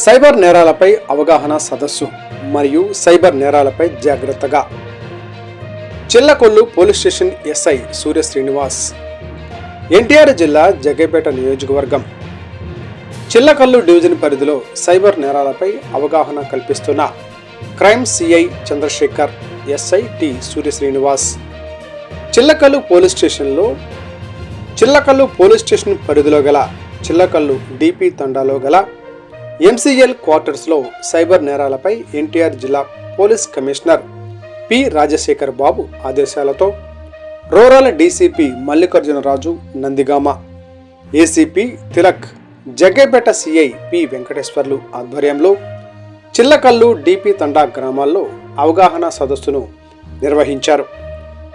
Cyber నేరాలపై అవగాహన సదస్సు మరియు సైబర్ నేరాలపై జాగ్రత్తగా. Chillakallu police station SI Surya Srinivas. NTR జిల్లా జగ్గైపేట నియోజకవర్గం. చిల్లకల్లు డివిజన్ పరిధిలో సైబర్ నేరాలపై అవగాహన కల్పిస్తున్న crime CI Chandrasekhar SI T Surya Srinivas. Chillakallu police స్టేషన్లో చిల్లకల్లు పోలీస్ స్టేషన్ పరిధిలో గల చిల్లకల్లు డిపి తండాలో గల ఎంసీఎల్ క్వార్టర్స్లో సైబర్ నేరాలపై ఎన్టీఆర్ జిల్లా police commissioner P Rajasekhar Babu ఆదేశాలతో rural DCP Mallikarjunaraju Nandigama. ACP Tilak Jaggayyapet CI P Venkateswarlu ఆధ్వర్యంలో చిల్లకల్లు డిపి తండా గ్రామాల్లో అవగాహన సదస్సును నిర్వహించారు.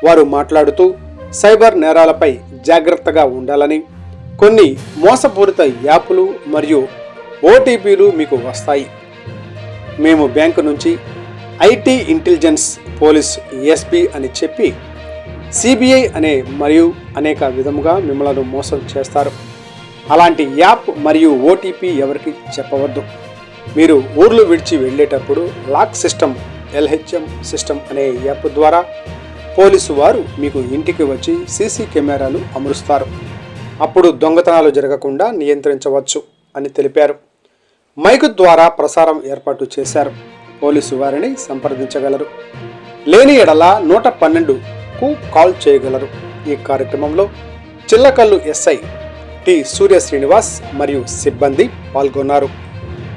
వారు మాట్లాడుతూ సైబర్ నేరాలపై జాగ్రత్తగా ఉండాలని కొన్ని మోసపూరిత యాప్లు మరియు ఓటీపీలు మీకు వస్తాయి. మేము బ్యాంకు నుంచి ఐటీ ఇంటెలిజెన్స్ పోలీస్ ఎస్పీ అని చెప్పి సిబిఐ అనే మరియు అనేక విధముగా మిమ్మల్ని మోసం చేస్తారు. అలాంటి యాప్ మరియు ఓటీపీ ఎవరికి చెప్పవద్దు. మీరు ఊర్లు విడిచి వెళ్ళేటప్పుడు లాక్ సిస్టమ్ ఎల్హెచ్ఎం సిస్టమ్ అనే యాప్ ద్వారా పోలీసు వారు మీకు ఇంటికి వచ్చి సీసీ కెమెరాలు అమరుస్తారు. అప్పుడు దొంగతనాలు జరగకుండా నియంత్రించవచ్చు అని తెలిపారు. మైకు ద్వారా ప్రసారం ఏర్పాటు చేశారు. పోలీసు వారిని సంప్రదించగలరు. లేని ఎడల నూట పన్నెండుకు కాల్ చేయగలరు. ఈ కార్యక్రమంలో చిల్లకల్లు ఎస్ఐ టి సూర్య శ్రీనివాస్ మరియు సిబ్బంది పాల్గొన్నారు.